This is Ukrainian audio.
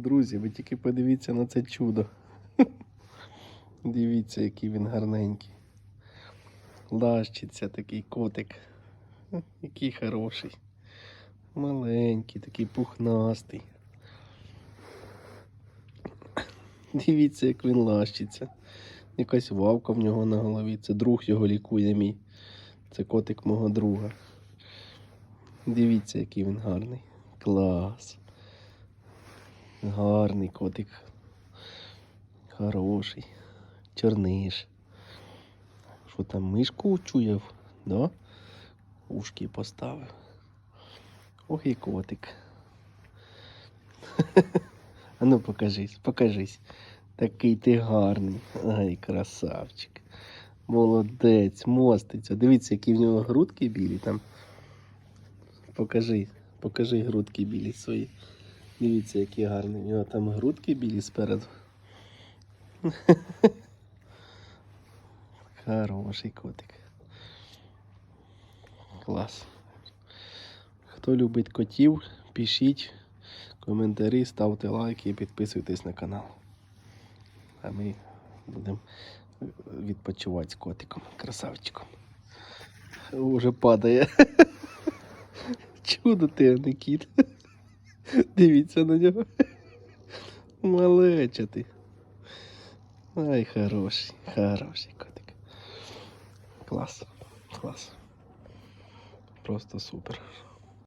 Друзі, ви тільки подивіться на це чудо. Дивіться, який він гарненький. Лащиться такий котик. Який хороший. Маленький, такий пухнастий. Дивіться, як він лащиться. Якась вавка в нього на голові. Це друг його лікує мій. Це котик мого друга. Дивіться, який він гарний. Клас. Гарний котик. Хороший. Чорниш. Що там мишку чуяв? Да? Ушки поставив. Ох і котик. А ну покажись, покажись. Такий ти гарний. Ай, красавчик. Молодець, моститься. Дивіться, які в нього грудки білі там. Покажи, покажи грудки білі свої. Дивіться, які гарні. У нього там грудки білі спереду. Хороший котик. Клас. Хто любить котів, пишіть коментарі, ставте лайки і підписуйтесь на канал. А ми будемо відпочивати з котиком, красавчиком. Уже падає. Чудо ти, а не кіт. Дивіться на нього. Малеча ти. Ай, хороший, хороший котик. Клас, клас. Просто супер.